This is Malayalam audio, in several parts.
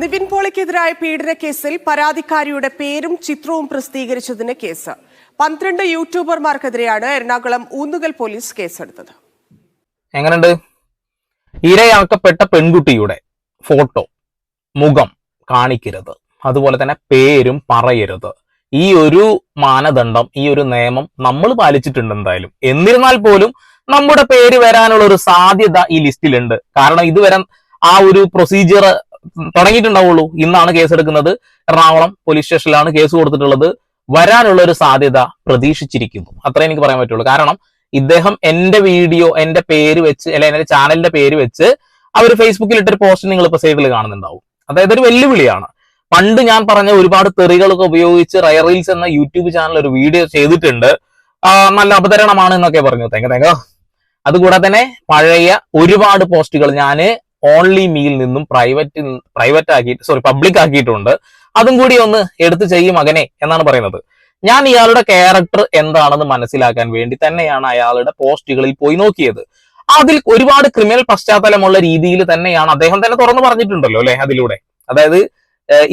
നിവിൻ പോളിക്കെതിരായ പീഡന കേസിൽ പരാതിക്കാരിയുടെ പേരും ചിത്രവും പ്രസിദ്ധീകരിച്ചതിന് കേസ്. പന്ത്രണ്ട് യൂട്യൂബർമാർക്കെതിരെയാണ് എറണാകുളം ഊന്നുകൽ പോലീസ് കേസെടുത്തത്. എങ്ങനെയുണ്ട്? ഇരയാക്കപ്പെട്ട പെൺകുട്ടിയുടെ ഫോട്ടോ മുഖം കാണിക്കരുത്. അതുപോലെ തന്നെ പേരും പറയരുത്. ഈ ഒരു മാനദണ്ഡം ഈ ഒരു നിയമം നമ്മൾ പാലിച്ചിട്ടുണ്ട് എന്തായാലും. എന്നിരുന്നാൽ പോലും നമ്മുടെ പേര് വരാനുള്ള ഒരു സാധ്യത ഈ ലിസ്റ്റിലുണ്ട്. കാരണം ഇതുവരെ ആ ഒരു പ്രൊസീജിയർ തുടങ്ങിയിട്ടുണ്ടാവുള്ളൂ. ഇന്നാണ് കേസ് എടുക്കുന്നത് എറണാകുളം പോലീസ് സ്റ്റേഷനിലാണ് കേസ് കൊടുത്തിട്ടുള്ളത്. വരാനുള്ള ഒരു സാധ്യത പ്രതീക്ഷിച്ചിരിക്കുന്നു. അത്രേ എനിക്ക് പറയാൻ പറ്റുള്ളൂ. കാരണം ഇദ്ദേഹം എന്റെ വീഡിയോ എന്റെ പേര് വെച്ച് അല്ലെങ്കിൽ എന്റെ ചാനലിന്റെ പേര് വെച്ച് അവർ ഫേസ്ബുക്കിൽ ഇട്ടൊരു പോസ്റ്റ് നിങ്ങൾ ഇപ്പൊ സൈഡിൽ കാണുന്നുണ്ടാവും. അതായത് ഒരു വെല്ലുവിളിയാണ്. പണ്ട് ഞാൻ പറഞ്ഞ ഒരുപാട് തെറികളൊക്കെ ഉപയോഗിച്ച് റയറീൽസ് എന്ന യൂട്യൂബ് ചാനൽ ഒരു വീഡിയോ ചെയ്തിട്ടുണ്ട്. നല്ല അവതരണമാണ് എന്നൊക്കെ പറഞ്ഞു. തേങ്ങ തേങ്ങ. അതുകൂടാതെ തന്നെ പഴയ ഒരുപാട് പോസ്റ്റുകൾ ഞാൻ ഓൺലി മീൽ നിന്നും പ്രൈവറ്റ് പ്രൈവറ്റ് ആക്കി സോറി പബ്ലിക് ആക്കിയിട്ടുണ്ട്. അതും കൂടി ഒന്ന് എടുത്തു ചെയ്യും മകനെ എന്നാണ് പറയുന്നത്. ഞാൻ ഇയാളുടെ ക്യാരക്ടർ എന്താണെന്ന് മനസ്സിലാക്കാൻ വേണ്ടി തന്നെയാണ് അയാളുടെ പോസ്റ്റുകളിൽ പോയി നോക്കിയത്. അതിൽ ഒരുപാട് ക്രിമിനൽ പശ്ചാത്തലമുള്ള രീതിയിൽ തന്നെയാണ് അദ്ദേഹം തന്നെ തുറന്നു പറഞ്ഞിട്ടുണ്ടല്ലോ അല്ലെ അതിലൂടെ. അതായത്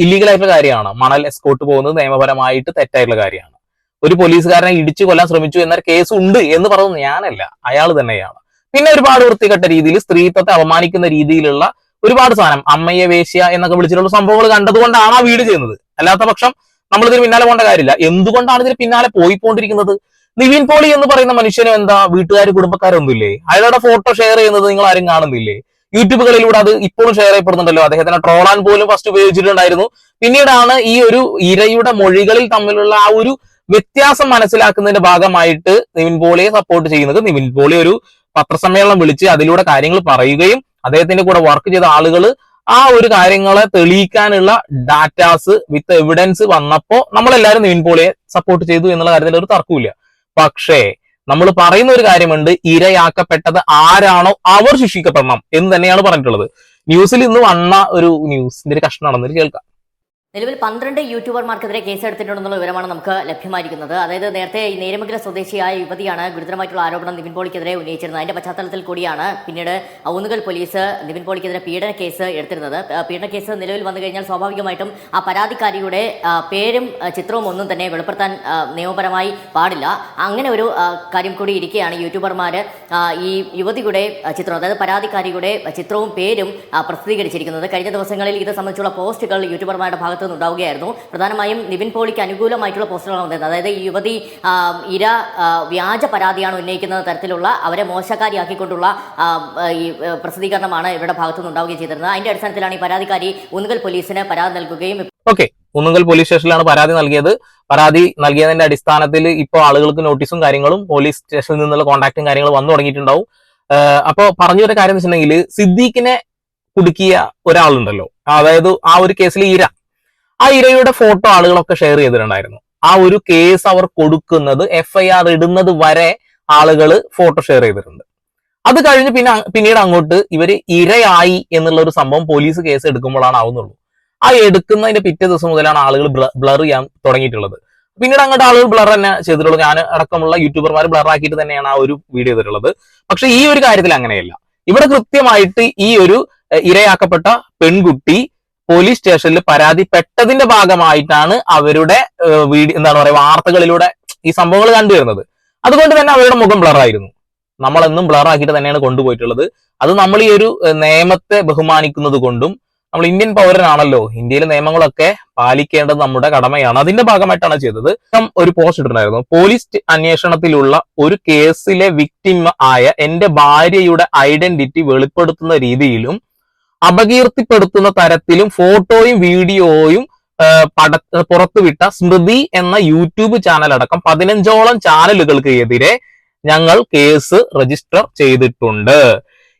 ഇല്ലീഗൽ ആയിട്ടുള്ള കാര്യമാണ്. മണൽ എസ്കോട്ട് പോകുന്നത് നിയമപരമായിട്ട് തെറ്റായിട്ടുള്ള കാര്യമാണ്. ഒരു പോലീസുകാരനെ ഇടിച്ചു കൊല്ലാൻ ശ്രമിച്ചു എന്നൊരു കേസ് ഉണ്ട് എന്ന് പറഞ്ഞത് ഞാനല്ല. അയാൾ തന്നെയാണ്. പിന്നെ ഒരുപാട് വൃത്തികെട്ട രീതിയിൽ സ്ത്രീത്വത്തെ അപമാനിക്കുന്ന രീതിയിലുള്ള ഒരുപാട് സാധനം. അമ്മയെ വേശ്യ എന്നൊക്കെ വിളിച്ചിട്ടുള്ള സംഭവങ്ങൾ കണ്ടതുകൊണ്ടാണ് ആ വീട് ചെയ്യുന്നത്. അല്ലാത്ത പക്ഷം നമ്മൾ ഇതിന് പിന്നാലെ പോകേണ്ട കാര്യമില്ല. എന്തുകൊണ്ടാണ് ഇതിന് പിന്നാലെ പോയിക്കൊണ്ടിരിക്കുന്നത്? നിവിൻ പോളി എന്ന് പറയുന്ന മനുഷ്യനും എന്താ? വീട്ടുകാർ കുടുംബക്കാരൊന്നുമില്ലേ? അയാളുടെ ഫോട്ടോ ഷെയർ ചെയ്യുന്നത് നിങ്ങൾ ആരും കാണുന്നില്ലേ? യൂട്യൂബുകളിലൂടെ അത് ഇപ്പോഴും ഷെയർ ചെയ്യപ്പെടുന്നുണ്ടല്ലോ. അദ്ദേഹത്തിനെ ട്രോളാൻ പോലും ഫസ്റ്റ് ഉപയോഗിച്ചിട്ടുണ്ടായിരുന്നു. പിന്നീടാണ് ഈ ഒരു ഇരയുടെ മൊഴികളിൽ തമ്മിലുള്ള ആ ഒരു വ്യത്യാസം മനസ്സിലാക്കുന്നതിന്റെ ഭാഗമായിട്ട് നിവിൻ പോളിയെ സപ്പോർട്ട് ചെയ്യുന്നത്. നിവിൻ പോളി ഒരു പത്രസമ്മേളനം വിളിച്ച് അതിലൂടെ കാര്യങ്ങൾ പറയുകയും അദ്ദേഹത്തിന്റെ കൂടെ വർക്ക് ചെയ്ത ആളുകൾ ആ ഒരു കാര്യങ്ങളെ തെളിയിക്കാനുള്ള ഡാറ്റാസ് വിത്ത് എവിഡൻസ് വന്നപ്പോ നമ്മളെല്ലാവരും നിവിൻ പോളിയെ സപ്പോർട്ട് ചെയ്തു എന്നുള്ള കാര്യത്തിൽ ഒരു തർക്കമില്ല പക്ഷേ നമ്മൾ പറയുന്ന ഒരു കാര്യമുണ്ട് ഇരയാക്കപ്പെട്ടത് ആരാണോ അവർ ശിക്ഷിക്കപ്പെടണം എന്ന് തന്നെയാണ് പറഞ്ഞിട്ടുള്ളത്. ന്യൂസിൽ ഇന്ന് വന്ന ഒരു ന്യൂസിന്റെ ഒരു കഷ്ണമാണെന്ന് കേൾക്കാം. നിലവിൽ പന്ത്രണ്ട് യൂട്യൂബർമാർക്കെതിരെ കേസെടുത്തിട്ടുണ്ടെന്നുള്ള വിവരമാണ് നമുക്ക് ലഭ്യമായിരിക്കുന്നത്. അതായത് നേരത്തെ നേരമംഗല സ്വദേശിയായ യുവതിയാണ് ഗുരുതരമായിട്ടുള്ള ആരോപണം നിവിൻ പോളിക്കെതിരെ ഉന്നയിച്ചിരുന്നത്. അതിന്റെ പശ്ചാത്തലത്തിൽ കൂടിയാണ് പിന്നീട് ഔന്നുകൾ പോലീസ് നിവിൻ പോളിക്കെതിരെ പീഡന കേസ് എടുത്തിരുന്നത്. പീഡന കേസ് നിലവിൽ വന്നു കഴിഞ്ഞാൽ സ്വാഭാവികമായിട്ടും ആ പരാതിക്കാരിയുടെ പേരും ചിത്രവും ഒന്നും തന്നെ വെളിപ്പെടുത്താൻ നിയമപരമായി പാടില്ല. അങ്ങനെ ഒരു കാര്യം കൂടി ഇരിക്കുകയാണ് യൂട്യൂബർമാർ ഈ യുവതിയുടെ ചിത്രം അതായത് പരാതിക്കാരിയുടെ ചിത്രവും പേരും പ്രസിദ്ധീകരിച്ചിരിക്കുന്നത്. കഴിഞ്ഞ ദിവസങ്ങളിൽ ഇത് സംബന്ധിച്ചുള്ള പോസ്റ്റുകൾ യൂട്യൂബർമാരുടെ ഭാഗത്തു നിന്ന് ഉണ്ടാവുകയായിരുന്നു പ്രധാനമായും നിവിൻ പോളിക്ക് അനുകൂലമായിട്ടുള്ള പോസ്റ്റുകളാണ് വന്നത്. അതായത് ഈ യുവതി ഇര വ്യാജ പരാതിയാണ് ഉന്നയിക്കുന്ന തരത്തിലുള്ള അവരെ മോശക്കാരിയാക്കിക്കൊണ്ടുള്ള ഈ പ്രസിദ്ധീകരണമാണ് ഇവരുടെ ഭാഗത്തു നിന്ന് ഉണ്ടാവുകയും ചെയ്തിരുന്നത്. അതിന്റെ അടിസ്ഥാനത്തിലാണ് ഈ പരാതിക്കാരി ഉന്നുകൽ പോലീസിന് പരാതി നൽകുകയും ഓക്കെ. കുന്നുങ്കൽ പോലീസ് സ്റ്റേഷനിലാണ് പരാതി നൽകിയത്. പരാതി നൽകിയതിന്റെ അടിസ്ഥാനത്തിൽ ഇപ്പോൾ ആളുകൾക്ക് നോട്ടീസും കാര്യങ്ങളും പോലീസ് സ്റ്റേഷനിൽ നിന്നുള്ള കോൺടാക്റ്റും കാര്യങ്ങളും വന്നു തുടങ്ങിയിട്ടുണ്ടാവും. അപ്പോൾ പറഞ്ഞു ഒരു കാര്യം എന്ന് വെച്ചിട്ടുണ്ടെങ്കിൽ സിദ്ദീഖിനെ കുടുക്കിയ ഒരാളുണ്ടല്ലോ. അതായത് ആ ഒരു കേസിൽ ഇര. ആ ഇരയുടെ ഫോട്ടോ ആളുകളൊക്കെ ഷെയർ ചെയ്തിട്ടുണ്ടായിരുന്നു. ആ ഒരു കേസ് അവർ കൊടുക്കുന്നത് എഫ്ഐആർ ഇടുന്നത് വരെ ആളുകൾ ഫോട്ടോ ഷെയർ ചെയ്തിട്ടുണ്ട്. അത് കഴിഞ്ഞ് പിന്നെ പിന്നീട് അങ്ങോട്ട് ഇവർ ഇരയായി എന്നുള്ള ഒരു സംഭവം പോലീസ് കേസ് എടുക്കുമ്പോഴാണ് ആവുന്നുള്ളൂ. ആ എടുക്കുന്നതിന്റെ പിറ്റേ ദിവസം മുതലാണ് ആളുകൾ ബ്ലർ ചെയ്യാൻ തുടങ്ങിയിട്ടുള്ളത്. പിന്നീട് അങ്ങോട്ട് ആളുകൾ ബ്ലർ തന്നെ ചെയ്തിട്ടുള്ളൂ. ഞാൻ അടക്കമുള്ള യൂട്യൂബർമാർ ബ്ലർ ആക്കിയിട്ട് തന്നെയാണ് ആ ഒരു വീഡിയോ ചെയ്തിട്ടുള്ളത് പക്ഷെ ഈ ഒരു കാര്യത്തിൽ അങ്ങനെയല്ല. ഇവിടെ കൃത്യമായിട്ട് ഈ ഒരു ഇരയാക്കപ്പെട്ട പെൺകുട്ടി പോലീസ് സ്റ്റേഷനിൽ പരാതിപ്പെട്ടതിന്റെ ഭാഗമായിട്ടാണ് അവരുടെ വീഡിയോ എന്താണ് പറയുക വാർത്തകളിലൂടെ ഈ സംഭവങ്ങൾ കണ്ടുവരുന്നത്. അതുകൊണ്ട് തന്നെ അവരുടെ മുഖം ബ്ലറായിരുന്നു നമ്മളെന്നും ബ്ലറാക്കിയിട്ട് തന്നെയാണ് കൊണ്ടുപോയിട്ടുള്ളത്. അത് നമ്മൾ ഈ ഒരു നിയമത്തെ ബഹുമാനിക്കുന്നത് കൊണ്ടും നമ്മൾ ഇന്ത്യൻ പൗരനാണല്ലോ ഇന്ത്യയിലെ നിയമങ്ങളൊക്കെ പാലിക്കേണ്ടത് നമ്മുടെ കടമയാണ്. അതിന്റെ ഭാഗമായിട്ടാണ് ചെയ്തത്. ഒരു പോസ്റ്റ് ഇട്ടിട്ടുണ്ടായിരുന്നു. പോലീസ് അന്വേഷണത്തിലുള്ള ഒരു കേസിലെ വിക്ടിം ആയ എന്റെ ഭാര്യയുടെ ഐഡന്റിറ്റി വെളിപ്പെടുത്തുന്ന രീതിയിലും അപകീർത്തിപ്പെടുത്തുന്ന തരത്തിലും ഫോട്ടോയും വീഡിയോയും പട പുറത്തുവിട്ട സ്മൃതി എന്ന യൂട്യൂബ് ചാനൽ അടക്കം പതിനഞ്ചോളം ചാനലുകൾക്ക് എതിരെ ഞങ്ങൾ കേസ് രജിസ്റ്റർ ചെയ്തിട്ടുണ്ട്.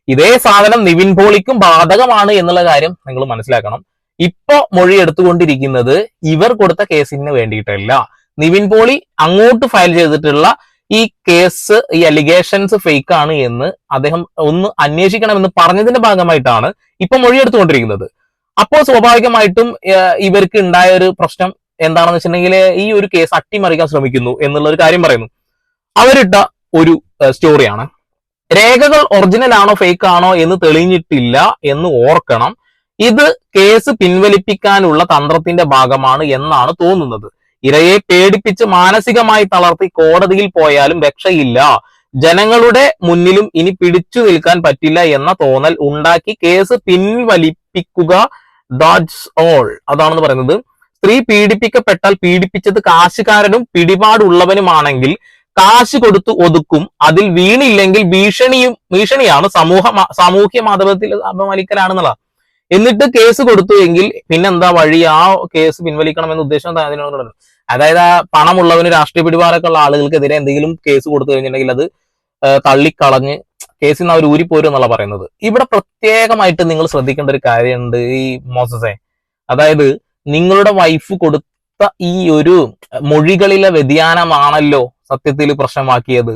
ഇതേ സാധനം നിവിൻ പോളിക്കും ബാധകമാണ് എന്നുള്ള കാര്യം നിങ്ങൾ മനസ്സിലാക്കണം. ഇപ്പൊ മൊഴി എടുത്തുകൊണ്ടിരിക്കുന്നത് ഇവർ കൊടുത്ത കേസിന് വേണ്ടിയിട്ടല്ല. നിവിൻ പോളി അങ്ങോട്ട് ഫയൽ ചെയ്തിട്ടുള്ള ഈ കേസ് ഈ അലിഗേഷൻസ് ഫേക്ക് ആണ് എന്ന് അദ്ദേഹം ഒന്ന് അന്വേഷിക്കണമെന്ന് പറഞ്ഞതിന്റെ ഭാഗമായിട്ടാണ് ഇപ്പൊ മൊഴിയെടുത്തുകൊണ്ടിരിക്കുന്നത്. അപ്പോൾ സ്വാഭാവികമായിട്ടും ഇവർക്ക് ഉണ്ടായ ഒരു പ്രശ്നം എന്താണെന്ന് വെച്ചിട്ടുണ്ടെങ്കിൽ ഈ ഒരു കേസ് അട്ടിമറിക്കാൻ ശ്രമിക്കുന്നു എന്നുള്ള ഒരു കാര്യം പറയുന്നു. അവരിട്ട ഒരു സ്റ്റോറിയാണ് രേഖകൾ ഒറിജിനൽ ആണോ ഫേക്ക് ആണോ എന്ന് തെളിഞ്ഞിട്ടില്ല എന്ന് ഓർക്കണം. ഇത് കേസ് പിൻവലിപ്പിക്കാനുള്ള തന്ത്രത്തിന്റെ ഭാഗമാണ് എന്നാണ് തോന്നുന്നത്. ഇരയെ പേടിപ്പിച്ച് മാനസികമായി തളർത്തി കോടതിയിൽ പോയാലും രക്ഷയില്ല. ജനങ്ങളുടെ മുന്നിലും ഇനി പിടിച്ചു നിൽക്കാൻ പറ്റില്ല എന്ന തോന്നൽ ഉണ്ടാക്കി കേസ് പിൻവലിപ്പിക്കുക. ദാറ്റ്സ് ഓൾ അതാണെന്ന് പറയുന്നത്. സ്ത്രീ പീഡിപ്പിക്കപ്പെട്ടാൽ പീഡിപ്പിച്ചത് കാശുകാരനും പിടിപാടുള്ളവനുമാണെങ്കിൽ കാശ് കൊടുത്തു ഒതുക്കും. അതിൽ വീണില്ലെങ്കിൽ ഭീഷണിയും ഭീഷണിയാണ്. സമൂഹ സാമൂഹ്യ മാധ്യമത്തിൽ അപമാനിക്കലാണെന്നുള്ള എന്നിട്ട് കേസ് കൊടുത്തു എങ്കിൽ പിന്നെന്താ വഴി? ആ കേസ് പിൻവലിക്കണം എന്ന ഉദ്ദേശം അതിനോട് അതായത് ആ പണമുള്ളവന് രാഷ്ട്രീയ പിടിപാടൊക്കെ ഉള്ള ആളുകൾക്കെതിരെ എന്തെങ്കിലും കേസ് കൊടുത്തു കഴിഞ്ഞിട്ടുണ്ടെങ്കിൽ അത് തള്ളിക്കളഞ്ഞ് കേസിൽ നിന്ന് അവർ ഊരിപ്പോരും എന്നുള്ള പറയുന്നത്. ഇവിടെ പ്രത്യേകമായിട്ട് നിങ്ങൾ ശ്രദ്ധിക്കേണ്ട ഒരു കാര്യമുണ്ട് ഈ മോസസെ. അതായത് നിങ്ങളുടെ വൈഫ് കൊടുത്ത ഈ ഒരു മൊഴികളിലെ വ്യതിയാനമാണല്ലോ സത്യത്തിൽ പ്രശ്നമാക്കിയത്.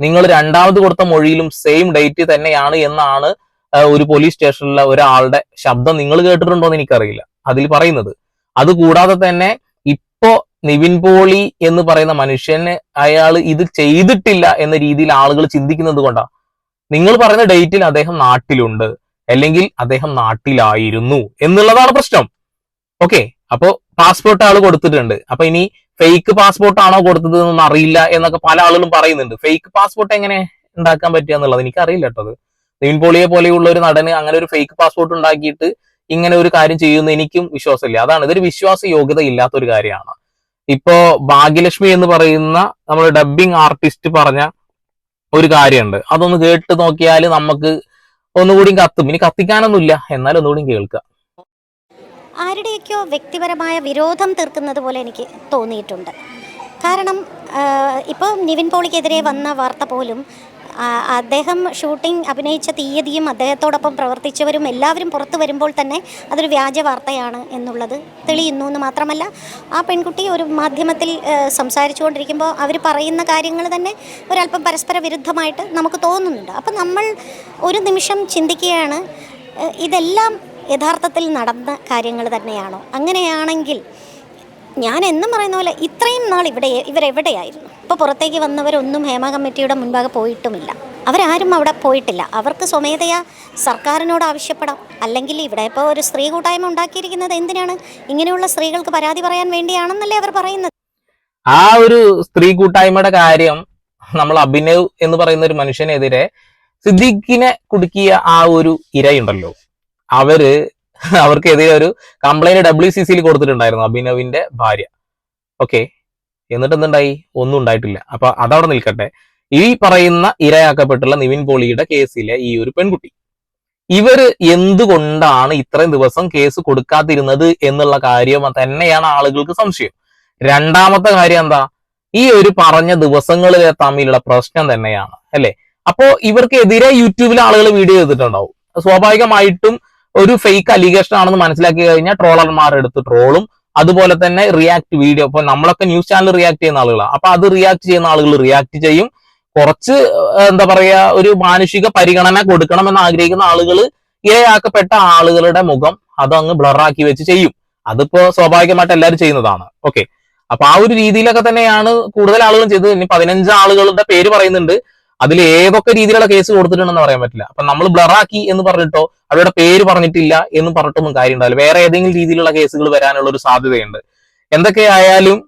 നിങ്ങൾ രണ്ടാമത് കൊടുത്ത മൊഴിയിലും സെയിം ഡേറ്റ് തന്നെയാണ് എന്നാണ് ഒരു പോലീസ് സ്റ്റേഷനിലെ ഒരാളുടെ ശബ്ദം നിങ്ങൾ കേട്ടിട്ടുണ്ടോ എന്ന് എനിക്കറിയില്ല. അതിൽ പറയുന്നത്. അതുകൂടാതെ തന്നെ ഇപ്പോ നിവിൻ പോളി എന്ന് പറയുന്ന മനുഷ്യന് അയാൾ ഇത് ചെയ്തിട്ടില്ല എന്ന രീതിയിൽ ആളുകൾ ചിന്തിക്കുന്നത് കൊണ്ടാ. നിങ്ങൾ പറയുന്ന ഡേറ്റിൽ അദ്ദേഹം നാട്ടിലുണ്ട് അല്ലെങ്കിൽ അദ്ദേഹം നാട്ടിലായിരുന്നു എന്നുള്ളതാണ് പ്രശ്നം. ഓക്കെ അപ്പോ പാസ്പോർട്ട് ആൾ കൊടുത്തിട്ടുണ്ട്. അപ്പൊ ഇനി ഫേക്ക് പാസ്പോർട്ട് ആണോ കൊടുത്തത് എന്നൊന്നും അറിയില്ല എന്നൊക്കെ പല ആളുകളും പറയുന്നുണ്ട്. ഫേക്ക് പാസ്പോർട്ട് എങ്ങനെ ഉണ്ടാക്കാൻ പറ്റുക എന്നുള്ളത് എനിക്ക് അറിയില്ല നിവിൻ പോളിയെ പോലെയുള്ള ഒരു നടന് അങ്ങനെ ഒരു ഫേക്ക് പാസ്പോർട്ട് ഉണ്ടാക്കിയിട്ട് ഇങ്ങനെ ഒരു കാര്യം ചെയ്യുന്ന എനിക്കും വിശ്വാസമില്ല. അതാണ് ഇതൊരു വിശ്വാസ യോഗ്യത ഇല്ലാത്ത ഒരു കാര്യമാണ്. ഇപ്പോ ഭാഗ്യലക്ഷ്മി എന്ന് പറയുന്ന നമ്മുടെ ഡബിങ് ആർട്ടിസ്റ്റ് പറഞ്ഞ ഒരു കാര്യമുണ്ട്. അതൊന്ന് കേട്ട് നോക്കിയാൽ നമുക്ക് ഒന്നുകൂടി കത്തും. ഇനി കത്തിക്കാനൊന്നുമില്ല. എന്നാൽ ഒന്നുകൂടി കേൾക്കുക ആരുടെയൊക്കെയോ വ്യക്തിപരമായ വിരോധം തീർക്കുന്നത് പോലെ എനിക്ക് തോന്നിയിട്ടുണ്ട്. കാരണം ഇപ്പോൾ നിവിൻ പോളിക്കെതിരെ വന്ന വാർത്ത പോലും അദ്ദേഹം ഷൂട്ടിംഗ് അഭിനയിച്ച തീയതിയും അദ്ദേഹത്തോടൊപ്പം പ്രവർത്തിച്ചവരും എല്ലാവരും പുറത്തു വരുമ്പോൾ തന്നെ അതൊരു വ്യാജ വാർത്തയാണ് എന്നുള്ളത് തെളിയുന്നു എന്ന് മാത്രമല്ല ആ പെൺകുട്ടി ഒരു മാധ്യമത്തിൽ സംസാരിച്ചുകൊണ്ടിരിക്കുമ്പോൾ അവർ പറയുന്ന കാര്യങ്ങൾ തന്നെ ഒരല്പം പരസ്പര വിരുദ്ധമായിട്ട് നമുക്ക് തോന്നുന്നുണ്ട്. അപ്പം നമ്മൾ ഒരു നിമിഷം ചിന്തിക്കുകയാണ് ഇതെല്ലാം യഥാർത്ഥത്തിൽ നടന്ന കാര്യങ്ങൾ തന്നെയാണോ? അങ്ങനെയാണെങ്കിൽ ഞാൻ എന്നും പറയുന്ന പോലെ ഇത്രയും നാൾ ഇവിടെ ഇവരെവിടെയായിരുന്നു? ഇപ്പോൾ പുറത്തേക്ക് വന്നവരൊന്നും ഹേമ കമ്മിറ്റിയുടെ മുൻപാകെ പോയിട്ടുമില്ല. അവരാരും അവിടെ പോയിട്ടില്ല. അവർക്ക് സ്വമേധയാ സർക്കാരിനോട് ആവശ്യപ്പെടാം. അല്ലെങ്കിൽ ഇവിടെ ഇപ്പോൾ ഒരു സ്ത്രീ കൂട്ടായ്മ ഉണ്ടാക്കിയിരിക്കുന്നത് എന്തിനാണ്? ഇങ്ങനെയുള്ള സ്ത്രീകൾക്ക് പരാതി പറയാൻ വേണ്ടിയാണെന്നല്ലേ അവർ പറയുന്നത്. ആ ഒരു സ്ത്രീ കൂട്ടായ്മയുടെ കാര്യം നമ്മൾ അഭിനവ് എന്ന് പറയുന്ന ഒരു മനുഷ്യനെതിരെ സിദ്ദീഖിനെ കുടുക്കിയ ആ ഒരു ഇരയുണ്ടല്ലോ. അവർ അവർക്കെതിരെ ഒരു കംപ്ലൈന്റ് ഡബ്ല്യു സി സിയിൽ കൊടുത്തിട്ടുണ്ടായിരുന്നു അഭിനവിന്റെ ഭാര്യ. ഓക്കെ എന്നിട്ട് എന്തുണ്ടായി? ഒന്നും ഉണ്ടായിട്ടില്ല. അപ്പൊ അതവിടെ നിൽക്കട്ടെ. ഈ പറയുന്ന ഇരയാക്കപ്പെട്ടുള്ള നിവിൻ പോളിയുടെ കേസിലെ ഈ ഒരു പെൺകുട്ടി. ഇവർ എന്തുകൊണ്ടാണ് ഇത്രയും ദിവസം കേസ് കൊടുക്കാതിരുന്നത് എന്നുള്ള കാര്യം തന്നെയാണ് ആളുകൾക്ക് സംശയം. രണ്ടാമത്തെ കാര്യം എന്താ? ഈ ഒരു പറഞ്ഞ ദിവസങ്ങളിലെ തമ്മിലുള്ള പ്രശ്നം തന്നെയാണ്. അല്ലെ? അപ്പോ ഇവർക്കെതിരെ യൂട്യൂബിൽ ആളുകൾ വീഡിയോ ചെയ്തിട്ടുണ്ടാവും. സ്വാഭാവികമായിട്ടും ഒരു ഫേക്ക് അലിഗേഷൻ ആണെന്ന് മനസ്സിലാക്കി കഴിഞ്ഞാൽ ട്രോളർമാർ എടുത്ത് ട്രോളും അതുപോലെ തന്നെ റിയാക്ട് വീഡിയോ ഇപ്പൊ നമ്മളൊക്കെ ന്യൂസ് ചാനൽ റിയാക്ട് ചെയ്യുന്ന ആളുകളാണ് അപ്പൊ അത് റിയാക്ട് ചെയ്യുന്ന ആളുകൾ റിയാക്ട് ചെയ്യും. കുറച്ച് എന്താ പറയാ ഒരു മാനുഷിക പരിഗണന കൊടുക്കണം എന്ന് ആഗ്രഹിക്കുന്ന ആളുകൾ ഇരയാക്കപ്പെട്ട ആളുകളുടെ മുഖം അതങ്ങ് ബ്ലറാക്കി വെച്ച് ചെയ്യും. അതിപ്പോ സ്വാഭാവികമായിട്ട് എല്ലാവരും ചെയ്യുന്നതാണ്. ഓക്കെ അപ്പൊ ആ ഒരു രീതിയിലൊക്കെ തന്നെയാണ് കൂടുതൽ ആളുകളും ചെയ്തത്. ഇനി പതിനഞ്ച് ആളുകളുടെ പേര് പറയുന്നുണ്ട്. അതിൽ ഏതൊക്കെ രീതിയിലുള്ള കേസ് കൊടുത്തിട്ടുണ്ടെന്ന് പറയാൻ പറ്റില്ല. അപ്പൊ നമ്മൾ ബ്ലറാക്കി എന്ന് പറഞ്ഞിട്ടോ അവരുടെ പേര് പറഞ്ഞിട്ടില്ല എന്ന് പറഞ്ഞിട്ടൊന്നും കാര്യം ഉണ്ടാവില്ല വേറെ ഏതെങ്കിലും രീതിയിലുള്ള കേസുകൾ വരാനുള്ള ഒരു സാധ്യതയുണ്ട്. എന്തൊക്കെയായാലും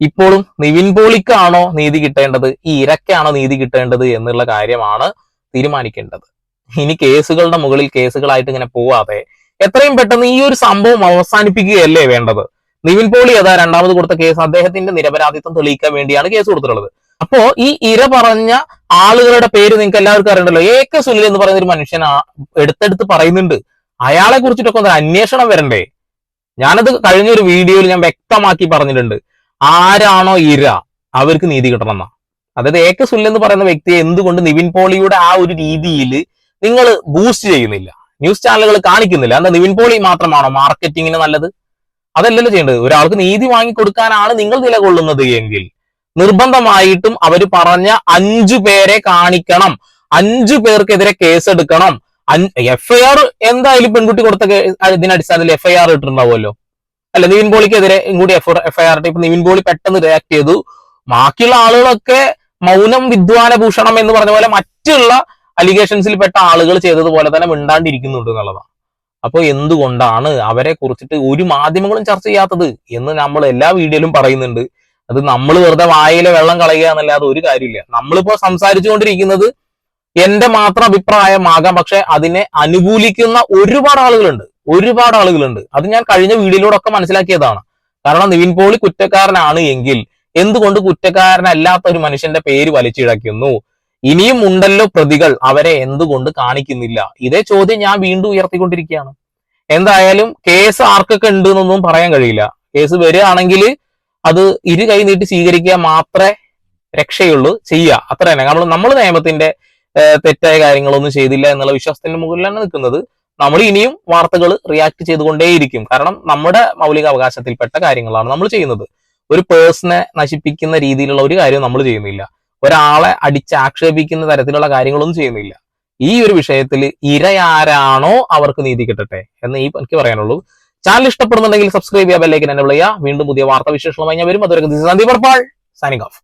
ഇപ്പോഴും നിവിൻ പോളിക്കാണോ നീതി കിട്ടേണ്ടത്? ഈ ഇരക്കാണോ നീതി കിട്ടേണ്ടത് എന്നുള്ള കാര്യമാണ് തീരുമാനിക്കേണ്ടത്. ഇനി കേസുകളുടെ മുകളിൽ കേസുകളായിട്ട് ഇങ്ങനെ പോവാതെ എത്രയും പെട്ടെന്ന് ഈ ഒരു സംഭവം അവസാനിപ്പിക്കുകയല്ലേ വേണ്ടത്? നിവിൻ പോളി അതാ രണ്ടാമത് കൊടുത്ത കേസ്. അദ്ദേഹത്തിന്റെ നിരപരാധിത്വം തെളിയിക്കാൻ വേണ്ടിയാണ് കേസ് കൊടുത്തിട്ടുള്ളത്. അപ്പോ ഈ ഇര പറഞ്ഞ ആളുകളുടെ പേര് നിങ്ങൾക്ക് എല്ലാവർക്കും അറിയണ്ടല്ലോ. എ കെ സുനിൽ എന്ന് പറയുന്ന ഒരു മനുഷ്യൻ എടുത്തെടുത്ത് പറയുന്നുണ്ട്. അയാളെ കുറിച്ചിട്ടൊക്കെ ഒന്ന് അന്വേഷണം വരണ്ടേ? ഞാനത് കഴിഞ്ഞ ഒരു വീഡിയോയിൽ ഞാൻ വ്യക്തമാക്കി പറഞ്ഞിട്ടുണ്ട്. ആരാണോ ഇര? അവർക്ക് നീതി കിട്ടണമെന്നാ. അതായത് എ കെ സുനിൽ എന്ന് പറയുന്ന വ്യക്തിയെ എന്തുകൊണ്ട് നിവിൻ പോളിയുടെ ആ ഒരു രീതിയിൽ നിങ്ങൾ ബൂസ്റ്റ് ചെയ്യുന്നില്ല? ന്യൂസ് ചാനലുകൾ കാണിക്കുന്നില്ല. എന്താ നിവിൻ പോളി മാത്രമാണോ മാർക്കറ്റിങ്ങിന് നല്ലത്? അതല്ലല്ലോ ചെയ്യേണ്ടത്. ഒരാൾക്ക് നീതി വാങ്ങിക്കൊടുക്കാനാണ് നിങ്ങൾ നിലകൊള്ളുന്നത് എങ്കിൽ. നിർബന്ധമായിട്ടും അവർ പറഞ്ഞ അഞ്ചു പേരെ കാണിക്കണം. അഞ്ചു പേർക്കെതിരെ കേസെടുക്കണം. എഫ്ഐആർ എന്തായാലും പെൺകുട്ടി കൊടുത്ത ഇതിന്റെ അടിസ്ഥാനത്തിൽ എഫ്ഐആർ ഇട്ടിട്ടുണ്ടാവുമല്ലോ. അല്ല നിവിൻ പോളിക്കെതിരെ കൂടി എഫ് എഫ്ഐആർ ഇപ്പൊ നിവിൻ പോളി പെട്ടെന്ന് റിയാക്ട് ചെയ്തു. ബാക്കിയുള്ള ആളുകളൊക്കെ മൗനം വിദ്വാന ഭൂഷണം എന്ന് പറഞ്ഞ പോലെ മറ്റുള്ള അലിഗേഷൻസിൽ പെട്ട ആളുകൾ ചെയ്തതുപോലെ തന്നെ മിണ്ടാണ്ടിരിക്കുന്നുണ്ട് എന്നുള്ളതാണ്. അപ്പോൾ എന്തുകൊണ്ടാണ് അവരെ കുറിച്ചിട്ട് ഒരു മാധ്യമങ്ങളും ചർച്ച ചെയ്യാത്തത് എന്ന് നമ്മൾ എല്ലാ വീഡിയോയിലും പറയുന്നുണ്ട്. അത് നമ്മൾ വെറുതെ വായിലെ വെള്ളം കളയുക എന്നല്ലാതെ ഒരു കാര്യമില്ല. നമ്മളിപ്പോ സംസാരിച്ചുകൊണ്ടിരിക്കുന്നത് എന്റെ മാത്രം അഭിപ്രായമാകാം. പക്ഷെ അതിനെ അനുകൂലിക്കുന്ന ഒരുപാട് ആളുകളുണ്ട്. ഒരുപാട് ആളുകളുണ്ട്. അത് ഞാൻ കഴിഞ്ഞ വീഡിയോയിലൂടെ മനസ്സിലാക്കിയതാണ്. കാരണം നിവിൻ പോളി കുറ്റക്കാരനാണ് എങ്കിൽ എന്തുകൊണ്ട് കുറ്റക്കാരനല്ലാത്ത ഒരു മനുഷ്യന്റെ പേര് വലിച്ചിഴക്കുന്നു? ഇനിയും ഉണ്ടല്ലോ പ്രതികൾ. അവരെ എന്തുകൊണ്ട് കാണിക്കുന്നില്ല? ഇതേ ചോദ്യം ഞാൻ വീണ്ടും ഉയർത്തിക്കൊണ്ടിരിക്കുകയാണ്. എന്തായാലും കേസ് ആർക്കൊക്കെ ഉണ്ട് എന്നൊന്നും പറയാൻ കഴിയില്ല. കേസ് വരികയാണെങ്കിൽ അത് ഇരു കൈ നീട്ടി സ്വീകരിക്കുക മാത്രമേ രക്ഷയുള്ളൂ ചെയ്യുക. അത്ര തന്നെ. നമ്മൾ നമ്മൾ നിയമത്തിന്റെ തെറ്റായ കാര്യങ്ങളൊന്നും ചെയ്തില്ല എന്നുള്ള വിശ്വാസത്തിന്റെ മുകളിലാണ് നിൽക്കുന്നത്. നമ്മൾ ഇനിയും വാർത്തകൾ റിയാക്ട് ചെയ്തുകൊണ്ടേയിരിക്കും. കാരണം നമ്മുടെ മൗലിക അവകാശത്തിൽപ്പെട്ട കാര്യങ്ങളാണ് നമ്മൾ ചെയ്യുന്നത്. ഒരു പേഴ്സണെ നശിപ്പിക്കുന്ന രീതിയിലുള്ള ഒരു കാര്യം നമ്മൾ ചെയ്യുന്നില്ല. ഒരാളെ അടിച്ച് ആക്ഷേപിക്കുന്ന തരത്തിലുള്ള കാര്യങ്ങളൊന്നും ചെയ്യുന്നില്ല. ഈ ഒരു വിഷയത്തിൽ ഇരയാരാണോ അവർക്ക് നീതി കിട്ടട്ടെ? എന്ന് ഈ എനിക്ക് പറയാനുള്ളൂ. ചാനൽ ഇഷ്ടപ്പെടുന്നുണ്ടെങ്കിൽ സബ്സ്ക്രൈബ് ചെയ്യാൻ ബെല്ലേക്ക് എന്നെ വിളിക്കുക വീണ്ടും പുതിയ വാർത്താ വിശേഷങ്ങളുമായി ഞാൻ വരും അതുവരെ സന്ദീപ് സൈനിങ് ഓഫ്